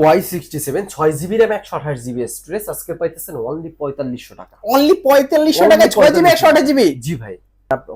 Y sixty seven ছয় GB RAM একশো আঠাশ জিবি স্টোরেজ আজকে পাইতেছেন অনলি পঁয়তাল্লিশশো টাকা। অনলি পঁয়তাল্লিশশো টাকা ছয় জিবি একশো আঠাশ জিবি জি ভাই।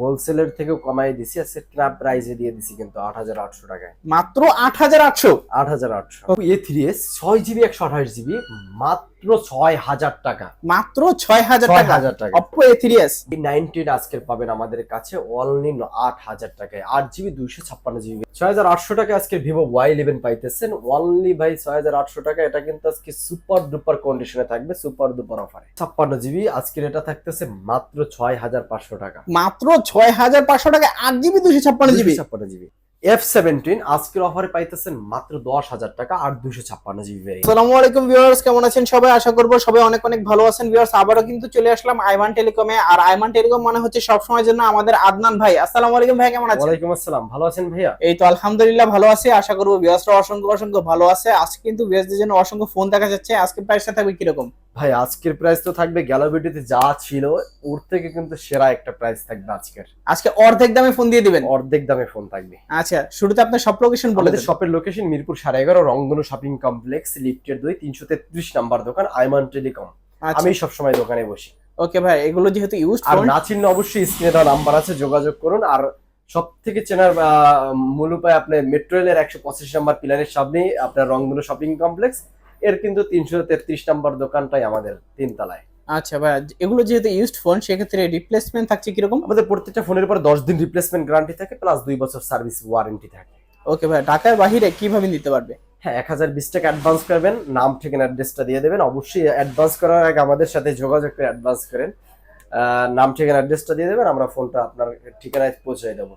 হোলসেলের থেকেও কমাই দিছি আজকে ক্রাব প্রাইসে দিয়ে দিছি কিন্তু আট হাজার আটশো টাকায়। মাত্র আট হাজার আটশো? আট হাজার আটশো। এ থ্রি এস ছয় জিবি একশো আঠাশ জিবি মাত্র ছয় হাজার টাকা। মাত্র ছয় হাজার টাকা? হাজার টাকা। Oppo A three S nineteen আজকের পাবেন আমাদের কাছে অনলি আট হাজার টাকায়। আট জিবি দুইশো ছাপ্পান্ন জিবি। ছয় হাজার আটশো টাকা আজকে ভিভো ওয়াই ইলেভেন পাইতেছেন। অনলি ভাই ছয় হাজার আটশো টাকা এটা কিন্তু আজকে সুপার ডুপার কন্ডিশনে থাকবে সুপার ডুপার অফারে ছাপ্পান্ন জিবি আজকের এটা থাকতেছে মাত্র ছয় হাজার পাঁচশো টাকা। মাত্র ছয় হাজার পাঁচশো টাকা আট জিবি দুশো ছাপ্পান্ন জিবি। ছাপ্পান্ন জিবি। এফ সেভেন্টিন আজকের অফারে পাইতেছেন মাত্র দশ হাজার টাকা আর দুশো ছাপ্পান্ন জিবি ভেরিয়েন্ট আসসালামু আলাইকুম ভিউয়ার্স কেমন আছেন সবাই? আশা করব সবাই অনেক অনেক ভালো আছেন ভিউয়ার্স আবারও কিন্তু চলে আসলাম আইমান টেলিকমে। আর আইমান টেলিকম মানে হচ্ছে সব সময়ের জন্য আমাদের আদনান ভাই। আসসালামু আলাইকুম ভাই কেমন আছেন? ওয়ালাইকুম আসসালাম। ভালো আছেন ভাইয়া? এই তো আলহামদুলিল্লাহ ভালো আছে। আশা করব ভিউয়ার্সরা অসংখ্য অসংখ্য ভালো আছে। আজকে কিন্তু ভিউয়ার্সদের জন্য অসংখ্য ফোন দেখা যাচ্ছে। আজকে প্রাইসটা থাকবে কীরকম? ভাই আজকের প্রাইস তো থাকবে গ্যালাভিটিতে যা ছিল ওর থেকে কিন্তু সেরা একটা প্রাইস থাকবে আজকের। আজকে অর্ধেক দামে ফোন দিয়ে দিবেন? অর্ধেক দামে ফোন থাকবে। আচ্ছা শুরুতে আপনার সব লোকেশন বলে দেন। শপের লোকেশন মিরপুর সাড়ে এগারো রংধনু শপিং কমপ্লেক্স লিফটের দুই তিনশো তেত্রিশ নাম্বার দোকান আইমান টেলিকম আচ্ছা। আমি সবসময় দোকানে বসি। ওকে ভাই এগুলো যেহেতু ইউজ আর না চিনলে অবশ্যই স্ক্রিনে দেওয়া নাম্বার আছে যোগাযোগ করুন। আর সব থেকে চেনার মূল উপায় আপনার মেট্রো রেলের একশো পঁচিশ নাম্বার পিলারের সামনে আপনার রংধনু শপিং কমপ্লেক্স এর কিন্তু তিনশো তেত্রিশ নম্বর দোকানটাই আমাদের তিনতলায়। আচ্ছা ভাই এগুলো যেহেতু ইউজড ফোন সেক্ষেত্রে রিপ্লেসমেন্ট থাকছে কীরকম? আমাদের প্রত্যেকটা ফোনের পর দশ দিন রিপ্লেসমেন্ট গ্যারান্টি থাকে প্লাস দুই বছর সার্ভিস ওয়ারেন্টি থাকে। ওকে ভাই ঢাকার বাহিরে কীভাবে নিতে পারবে? হ্যাঁ এক হাজার বিশ টাকা অ্যাডভান্স করবেন নাম ঠিকানা অ্যাড্রেসটা দিয়ে দেবেন। অবশ্যই অ্যাডভান্স করার আগে আমাদের সাথে যোগাযোগ করে অ্যাডভান্স করেন। নাম ঠিকানা অ্যাড্রেসটা দিয়ে দেবেন আমরা ফোনটা আপনার ঠিকানায় পৌঁছে দেবো।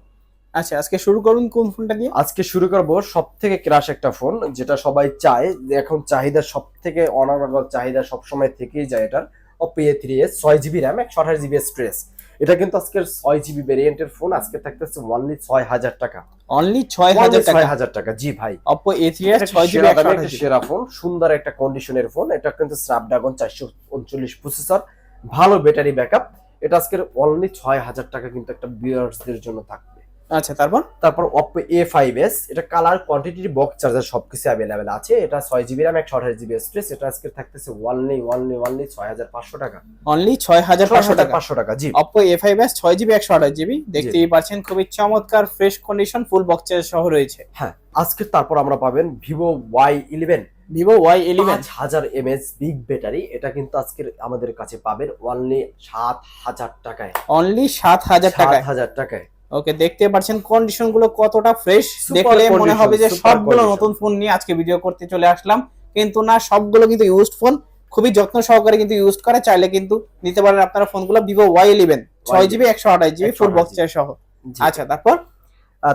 আচ্ছা আজকে শুরু করুন কোন ফোনটা দিয়ে আজকে শুরু করব সব থেকে ক্রাশ একটা ফোন যেটা সবাই চায়। যে এখন চাহিদা সব থেকে অনার্গল চাহিদা সবসময় থেকেই যায় এটার। অপো এ থ্রি এস ছয় জিবি র্যাম একশো আঠাশ জিবি স্ট্রেস এটা কিন্তু আজকের ছয় জিবি ভেরিয়েন্টের ফোন আজকে থাকতেছে ওনলি ছয় হাজার টাকা। অনলি ছয় হাজার টাকা? ছয় হাজার টাকা জি ভাই। অপো এ থ্রি এস ছয় জিবি একটা সেরা ফোন সুন্দর একটা কন্ডিশনের ফোন এটা কিন্তু স্ন্যাপড্রাগন চারশো উনচল্লিশ প্রসেসর ভালো ব্যাটারি ব্যাকআপ এটা আজকের অনলি ছয় হাজার টাকা কিন্তু একটা বিয়ার্সদের জন্য থাকবে। আচ্ছা তারপর? তারপর অপো এ ফাইভ এস এটা কালার কোয়ান্টিটি বক্স চার্জার সবকিছু অ্যাভেলেবেল আছে। এটা ছয় জিবি র্যাম একশো আঠাশ জিবি স্ট্রেস এটা আজকে থাকতেছে ওয়ানলি ওয়ানলি ওয়ানলি ছয় হাজার পাঁচশো টাকা। অনলি ছয় হাজার পাঁচশো টাকা? পাঁচশো টাকা জি। অপো এ ফাইভ এস ছয় জিবি একশো আঠাশ জিবি দেখতেই পাচ্ছেন খুবই চমৎকার fresh condition full box charger সহ রয়েছে। হ্যাঁ আজকে তারপর আমরা পাবেন Vivo Y eleven Vivo Y eleven হাজার এমএস বিগ ব্যাটারি এটা কিন্তু আজকের আমাদের কাছে পাবেন অনলি সাত হাজার টাকায়। অনলি সাত হাজার টাকায়। হাজার টাকায়। ওকে দেখতে পাচ্ছেন কন্ডিশনগুলো কতটা ফ্রেশ দেখলে মনে হবে যে সবগুলো নতুন ফোন নিয়ে আজকে ভিডিও করতে চলে আসলাম। কিন্তু না সবগুলো কিন্তু ইউজড ফোন খুবই যত্ন সহকারে কিন্তু ইউজ করে। চাইলে কিন্তু নিতে পারেন আপনারা ফোনগুলো ভিভো ওয়াই ইলেভেন ছয় জিবি একশো আঠাশ জিবি ফুল 128 বক্স সহ। আচ্ছা তারপর?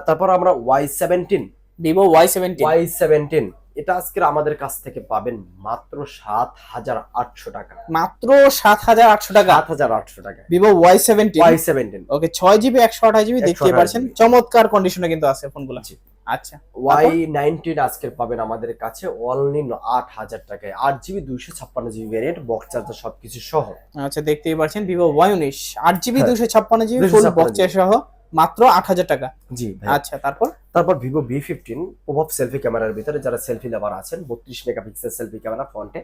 তারপর আমরা Y seventeen Vivo Y seventy Y seventeen এটা আজকে আমাদের কাছ থেকে পাবেন মাত্র সাত হাজার আটশো টাকা। মাত্র সাত হাজার আটশো টাকা। সাত হাজার আটশো টাকা। Vivo Y seventy Y seventeen okay ছয় জিবি একশো আঠাশ জিবি দেখতে 128 পাচ্ছেন চমৎকার কন্ডিশনে কিন্তু আছে ফোনগুলো। জি। আচ্ছা ওয়াই নাইনটিন আজকের পাবেন আমাদের কাছে। অনলি আট হাজার টাকায়। আট জিবি দুইশো ছাপ্পান্ন জিবি ভ্যারিয়েন্ট বক্স চার্জার সবকিছু সহ। আচ্ছা দেখতেই পাচ্ছেন ভিভো ওয়াই উনিশ আট জিবি হ্যাঁ। দুশো ছাপ্পান্ন জিবি ফুল 256 বক্স সহ। মাত্র আট হাজার টাকা। জি আচ্ছা তারপর? তারপর ভিভো বি ফিফটিন প্রভাব সেলফি ক্যামেরার ভিতরে যারা সেলফি লাভার আছেন বত্রিশ মেগাপিক্সেল সেলফি ক্যামেরা ফ্রন্টে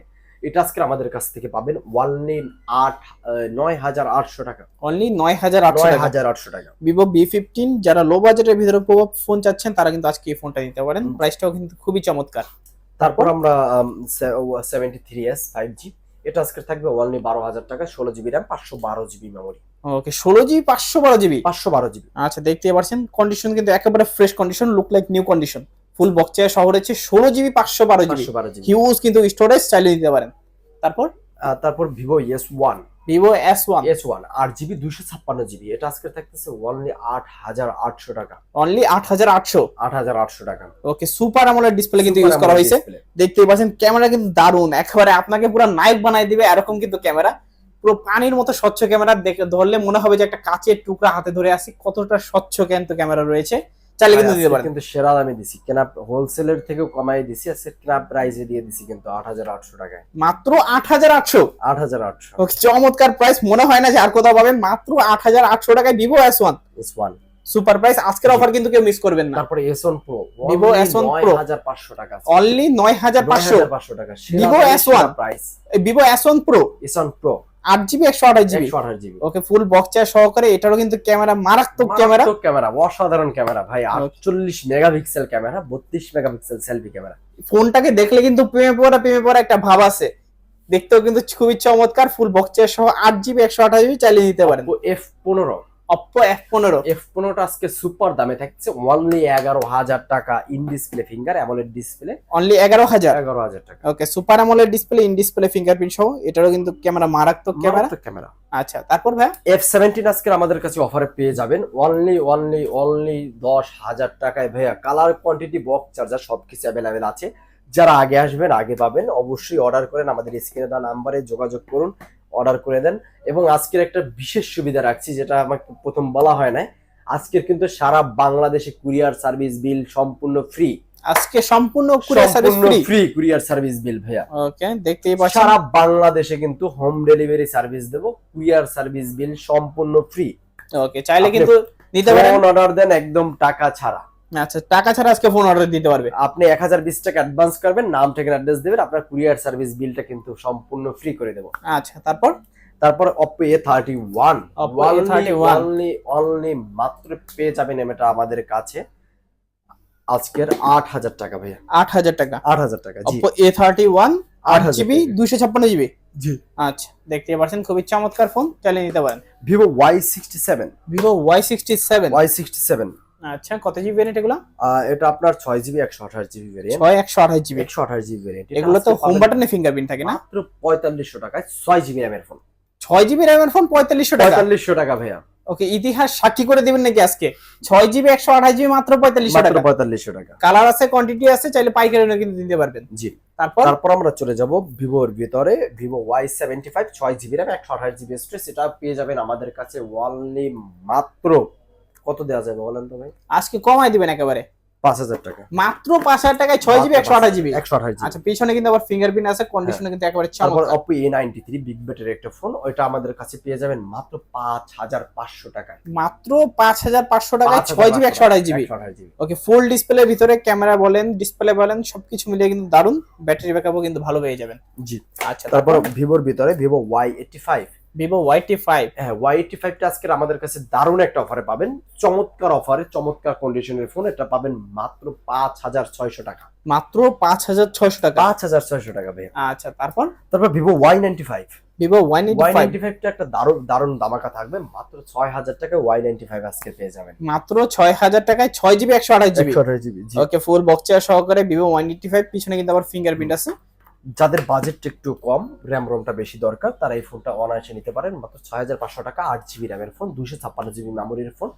এটা আজকে আমাদের কাছ থেকে পাবেন ওয়ানলি আট নয় হাজার আটশো টাকা। অনলি নয় হাজার নয় হাজার আটশো টাকা। ভিভো বি ফিফটিন যারা লো বাজেটের ভিতরে প্রভাব ফোন চাচ্ছেন তারা কিন্তু আজকে এই ফোনটা নিতে পারেন। প্রাইসটাও কিন্তু খুবই চমৎকার। তারপর আমরা seventy three S five G এটা আজকে থাকবে অনলি বারো হাজার টাকা ষোলো জিবি র্যাম পাঁচশো বারো জিবি মেমোরি ওকে ষোলো জিবি পাঁচশো বারো জিবি পাঁচশো বারো জিবি আচ্ছা দেখতে পাচ্ছেন কন্ডিশন কিন্তু একেবারে fresh condition look like new condition full বক্সে শহর ষোলো জিবি পাঁচশো বারো জিবি পাঁচশো বারো জিবি হিউজ কিন্তু স্টোরেজ চাইলে দিতে পারেন। তারপর তারপর Vivo S one Vivo S one S one আট জিবি দুইশো ছাপ্পান্ন জিবি। এটা আজকে থাকতেছে অনলি আট হাজার আটশো টাকা। অনলি আট হাজার আটশো? আট হাজার আটশো টাকা। ওকে সুপার আমলের ডিসপ্লে কিন্তু ইউজ করা হয়েছে। দেখতেই পাচ্ছেন ক্যামেরা কিন্তু দারুণ। একেবারে আপনাকে পুরো নায়ক বানাই দিবে এরকম কিন্তু ক্যামেরা পুরো পানির মতো স্বচ্ছ ক্যামেরা দেখে ধরলে মনে হবে যে একটা কাচের টুকরা হাতে ধরে আসি কতটা স্বচ্ছ কিন্তু ক্যামেরা রয়েছে। চাইলে কিন্তু দিতে পারেন। কিন্তু সেরা দামে দিছি। কেনা হোলসেলের থেকেও কমাই দিছি আজকে ক্রাব প্রাইসে দিয়ে দিছি কিন্তু আট হাজার আটশো টাকায়। মাত্র আট হাজার আটশো? আট হাজার আটশো। ওকে চমৎকার প্রাইস মনে হয় না যে আর কোথাও পাবেন। মাত্র আট হাজার আটশো টাকায় Vivo S one S one super price আজকের অফার কিন্তু কেউ মিস করবেন না। তারপরে S1 Pro Vivo S1 Pro। 9500 টাকা অনলি নয় হাজার পাঁচশো। 9500 টাকা। Vivo S1 price Vivo S one pro S1 Pro আট জিবি একশো আঠাশ GB? 128 GB. Okay full box সহকারে এটারও কিন্তু ক্যামেরা মারাত্মক ক্যামেরা। ক্যামেরা অসাধারণ ক্যামেরা ভাই 48 megapixel camera 32 megapixel selfie camera. ফোনটাকে দেখলে কিন্তু প্রেমে পড়া প্রেমে পড়া একটা ভাব আছে। দেখতেও কিন্তু খুবই চমৎকার ফুল বক্স সহ আট জিবি একশো আঠাশ জিবি চালিয়ে দিতে পারেন। এফ F15 অপ্পো এফ পনেরো। F15 টা আজকে সুপার দামে থাকছে। অনলি 11000 টাকা in display finger AMOLED display only এগারো হাজার? 11000 টাকা। Okay super AMOLED display in display fingerprint সহ। এটারও কিন্তু ক্যামেরা মারাত্মক ক্যামেরা ক্যামেরা আচ্ছা তারপর ভাই? F17 আজকে আমাদের কাছে অফারে পেয়ে যাবেন। অনলি অনলি অনলি দশ হাজার টাকায় ভাইয়া। কালার কোয়ান্টিটি বক্স চার্জার সবকিছু অ্যাভেলেবেল আছে। যারা আগে আসবেন আগে পাবেন অবশ্যই অর্ডার করেন আমাদের স্ক্রিনে দেওয়া নাম্বারে যোগাযোগ করুন অর্ডার করে দেন। এবং আজকের একটা বিশেষ সুবিধা রাখছি যেটা আমাকে প্রথম বলা হয় না আজকের কিন্তু সারা বাংলাদেশে কুরিয়ার সার্ভিস বিল সম্পূর্ণ ফ্রি আজকে সম্পূর্ণ courier service free free courier service bill ভাইয়া। ওকে দেখতেই পাচ্ছেন। সারা বাংলাদেশে কিন্তু হোম ডেলিভারি সার্ভিস দেবো কুরিয়ার সার্ভিস বিল সম্পূর্ণ ফ্রি ওকে চাইলে কিন্তু নিতে পারেন। অর্ডার দেন একদম টাকা ছাড়া। আচ্ছা টাকা ছাড়া আজকে ফোন অর্ডার দিতে পারবে। আপনি এক হাজার বিশ টাকা অ্যাডভান্স করবেন নাম ঠিকানা অ্যাড্রেস দেবেন আপনার কুরিয়ার সার্ভিস বিলটা কিন্তু সম্পূর্ণ ফ্রি করে দেবো। আচ্ছা তারপর? তারপর Oppo A thirty one Oppo A31 only only মাত্র পেয়ে যাবেন এটা আমাদের কাছে। আজকের আট হাজার টাকা ভাইয়া। আট হাজার টাকা। আট হাজার টাকা অপো এ থার্টি ওয়ান আট 8000 জিবি। দুইশো ছাপ্পান্ন জিবি জি। আচ্ছা দেখতে পাচ্ছেন খুবই চমৎকার ফোন চালিয়ে নিতে পারেন। Vivo Y sixty seven Vivo Y sixty seven Y sixty seven আচ্ছা কত জিবি ভ্যারিয়েন্ট এগুলো? এটা আপনার ছয় জিবি একশো আঠাশ জিবি ভ্যারিয়েন্ট ছয় একশো আঠাশ জিবি একশো আঠাশ জিবি ভ্যারিয়েন্ট এগুলো তো হোম বাটনে ফিঙ্গারপ্রিন্ট থাকে না? মাত্র পঁয়তাল্লিশশো টাকায় ছয় জিবি র্যামের ফোন ছয় জিবি র্যামের ফোন পঁয়তাল্লিশশো টাকা? পঁয়তাল্লিশশো টাকা ভাইয়া। ওকে ইতিহাস সাক্ষী করে দিবেন নাকি আজকে? ছয় জিবি একশো আঠাশ জিবি মাত্র পঁয়তাল্লিশশো মাত্র টাকা। পঁয়তাল্লিশশো টাকা। কালার আছে কোয়ান্টিটি আছে চাইলে পাইকারি নিয়ে কিন্তু দিতে পারবেন। জি। তারপর? তারপর আমরা চলে যাব ভিভোর ভিতরে। ভিভো ওয়াই সেভেন্টি ফাইভ ছয় জিবি র্যাম একশো আঠাশ জিবি স্টোরেজ সেটা পেয়ে যাবেন আমাদের কাছে অনলি মাত্র কত দেওয়া যাবে বলেন তো ভাই? আজকে কমাই দিবেন একেবারে। পাঁচ হাজার টাকা। মাত্র পাঁচ হাজার টাকায় ছয় জিবি একশো আঠাশ জিবি? একশো আঠাশ আচ্ছা পিছনে কিন্তু আবার ফিঙ্গারপ্রিন্ট আছে কন্ডিশনে কিন্তু একেবারে তারপর Oppo A ninety three big ব্যাটের একটা ফোন ওইটা আমাদের কাছে পেয়ে যাবেন মাত্র পাঁচ হাজার পাঁচশো টাকায়। মাত্র পাঁচ হাজার পাঁচশো টাকায় ছয় জিবি একশো আঠাশ জিবি। ওকে ফুল ডিসপ্লের ভিতরে ক্যামেরা বলেন ডিসপ্লে বলেন সবকিছু মিলিয়ে কিন্তু দারুণ ব্যাটারি ব্যাকআপও কিন্তু ভালো পেয়ে যাবেন। জি। আচ্ছা তারপর ভিভোর ভিতরে Vivo Y eighty five Vivo ওয়াইটি ফাইভ হ্যাঁ ওয়াই এইটটি ফাইভটা আজকের আমাদের কাছে দারুণ একটা অফারে পাবেন। চমৎকার অফারে চমৎকার কন্ডিশনের ফোন এটা পাবেন মাত্র পাঁচ হাজার ছয়শো টাকা। মাত্র পাঁচ হাজার ছয়শো টাকা। পাঁচ হাজার ছয়শো টাকা ভাইয়া। আচ্ছা তারপর? তারপর Vivo Y ninety five Vivo Y ninety ফাইভটা একটা দারুণ দারুণ দামাকা থাকবে। মাত্র ছয় হাজার টাকা ওয়াই নাইনটি ফাইভ আজকে পেয়ে যাবেন। মাত্র ছয় হাজার টাকায় ছয় জিবি একশো আঠাশ জিবি। ওকে ফুল বক্সের সহকারে ভিভো ওয়ান এইটি ফাইভ পিছনে কিন্তু আবার ফিঙ্গারপ্রিন্ট আছে। যাদের বাজেটটা একটু কম র্যাম রোমটা বেশি দরকার তারা এই ফোনটা অনায়াসে নিতে পারেন। মাত্র ছয় হাজার পাঁচশো টাকা আট জিবি র্যামের ফোন দুশো ছাপ্পান্ন জিবি মেমোরির ফোন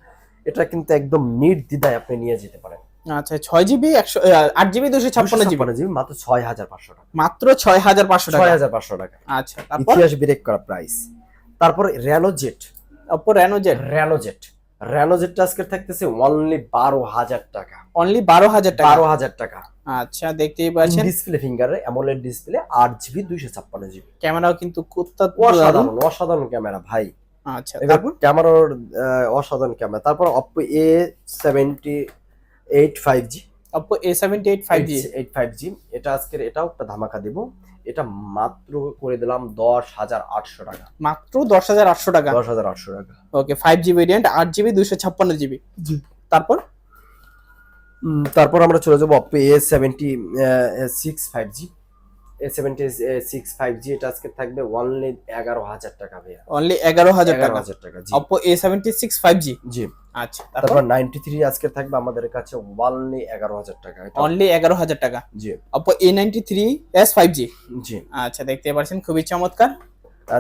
এটা কিন্তু একদম নির্দ্বিধায় আপনি নিয়ে যেতে পারেন। আচ্ছা ছয় জিবি একশো আট জিবি দুশো ছাপ্পান্ন জিবি জিবি মাত্র ছয় হাজার পাঁচশো টাকা। মাত্র ছয় হাজার পাঁচশো টাকা? ছয় হাজার পাঁচশো টাকা। আচ্ছা তারপর? ইতিহাস ব্রেক করা প্রাইস তারপর র্যানোজেট অপো রেনো জেড থাকতেছে অনলি বারো হাজার টাকা। অনলি বারো হাজার টাকা? বারো হাজার টাকা। আচ্ছা দেখতেই পাচ্ছেন। ডিসপ্লে ফিঙ্গারে অ্যামোলেড ডিসপ্লে আট জিবি দুইশো ছাপ্পান্ন জিবি ক্যামেরাও কিন্তু অসাধারণ অসাধারণ ক্যামেরা ভাই। আচ্ছা তারপর? ক্যামেরার অসাধারণ ক্যামেরা তারপর Oppo A seventy eight five G Oppo A seventy eight five G eight five G এটা আজকের এটাও একটা ধামাকা দিব। এটা মাত্র করে দিলাম দশ হাজার আটশো টাকা। মাত্র দশ হাজার আটশো টাকা। দশ হাজার আটশো টাকা। ওকে ফাইভ জি ভেরিয়েন্ট আট জিবি দুশো ছাপ্পান্ন জিবি জি। তারপর? তারপর আমরা চলে যাব Oppo A seventy six five G A seventy six five G এটা আজকে থাকবে অনলি এগারো হাজার টাকা ভাইয়া। অনলি এগারো হাজার টাকা। হাজার টাকা জি। Oppo A seventy six five G জি। আচ্ছা তারপর তারপর? নাইনটি থ্রি আজকে থাকবে আমাদের কাছে অনলি এগারো হাজার টাকা এটা- অনলি এগারো হাজার টাকা? জি। Oppo A ninety three S five G. জি আচ্ছা দেখতে পাচ্ছেন খুবই চমৎকার।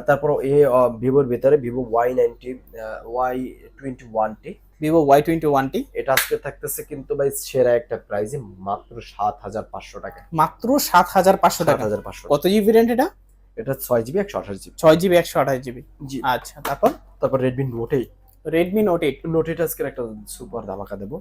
তারপর এ ভিভোর ভিতরে Vivo Y ninety Y twenty one T. Vivo Y twenty one T? এটা আজকে থাকতেছে কিন্তু ভাই সেরা একটা প্রাইসে মাত্র সাত হাজার পাঁচশো টাকা। মাত্র সাত হাজার পাঁচশো টাকা? হাজার পাঁচশো কত জিবি ভেরিয়েন্ট এটা? এটা ছয় জিবি একশো আঠাশ জিবি ছয় জিবি একশো আঠাশ জিবি জি। আচ্ছা তারপর? তারপর Redmi Note eight Redmi Note eight Note eight আজকের একটা সুপার ধামাকা দেবো।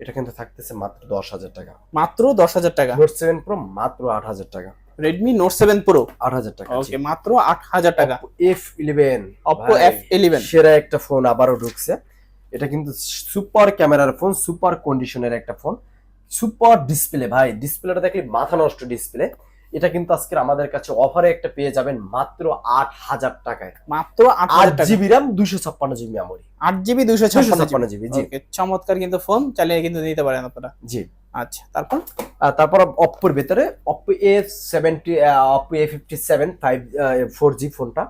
এটা কিন্তু থাকতেছে মাত্র দশ হাজার টাকা। মাত্র দশ হাজার টাকা। নোট সেভেন প্রো মাত্র আট হাজার টাকা। রেডমি নোট সেভেন প্রো আট হাজার টাকা ওকে মাত্র আট হাজার টাকা। এফ ইলেভেন Oppo F11 সেরা একটা ফোন আবারও ঢুকছে। এটা কিন্তু সুপার ক্যামেরার ফোন সুপার কন্ডিশনের একটা ফোন সুপার ডিসপ্লে ভাই ডিসপ্লেটা দেখলে মাথা নষ্ট ডিসপ্লে এটা কিন্তু আজকে আমাদের কাছে অফারে একটা পেয়ে যাবেন মাত্র আট হাজার টাকায়। মাত্র আট জিবি র্যাম দুইশো ছাপ্পান্ন জিবি মেমোরি আট জিবি দুইশো ছাপ্পান্ন জিবি জি। চমৎকার কিন্তু ফোন চালিয়ে কিন্তু নিতে পারেন আপনারা। জি। আচ্ছা তারপর? তারপর অপ্পোর ভেতরে Oppo A seventy Oppo A fifty seven five four G ফোনটা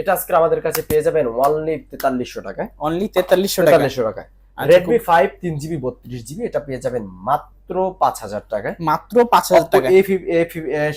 এটা আজকে আমাদের কাছে পেয়ে যাবেন অনলি তেতাল্লিশশো টাকায়। অনলি তেতাল্লিশশো টাকা তেতাল্লিশশো টাকায়। আচ্ছা, রেডমি ফাইভ তিন জিবি বত্রিশ জিবি এটা পেয়ে যাবেন মাত্র পাঁচ হাজার টাকায়। মাত্র পাঁচ হাজার টাকা এ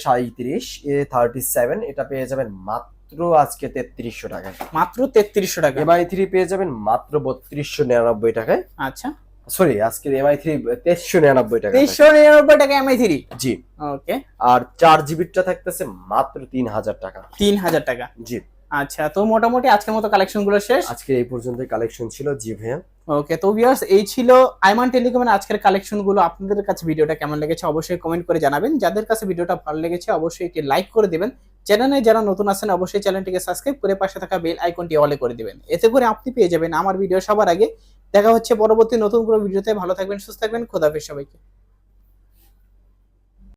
সাঁত্রিশ এ থার্টি সেভেন এটা পেয়ে যাবেন মাত্র আজকে তেত্রিশশো টাকায়। মাত্র তেত্রিশশো টাকা। এমআই থ্রি পেয়ে যাবেন মাত্র বত্রিশশো নিরানব্বই টাকায়। আচ্ছা। সরি আজকে এমআই থ্রি তেইশশো নিরানব্বই টাকা তেইশশো নিরানব্বই টাকা এমআই থ্রি? জি। ওকে। আর চার জিবিটা থাকতেছে মাত্র তিন হাজার টাকা। তিন হাজার টাকা। জি। আচ্ছা তো মোটামুটি আজকের মতো কালেকশনগুলো শেষ। আজকে এই পর্যন্ত কালেকশন ছিল জি ভাইয়া। ওকে তো ভিউয়ার্স এই ছিল আইমান টেলিকমের আজকের কালেকশনগুলো আপনাদের কাছে ভিডিওটা কেমন লেগেছে অবশ্যই কমেন্ট করে জানাবেন। যাদের কাছে ভিডিওটা ভালো লেগেছে, অবশ্যই একটি লাইক করে দেবেন। চ্যানেলে যারা নতুন আছেন, অবশ্যই চ্যানেলটিকে সাবস্ক্রাইব করে পাশে থাকা বেল আইকনটি অলে করে দেবেন। এতে করে আপনি পেয়ে যাবেন আমার ভিডিও সবার আগে। দেখা হচ্ছে পরবর্তী নতুন কোনো ভিডিওতে ভালো থাকবেন, সুস্থ থাকবেন। খোদাফেজ সবাইকে।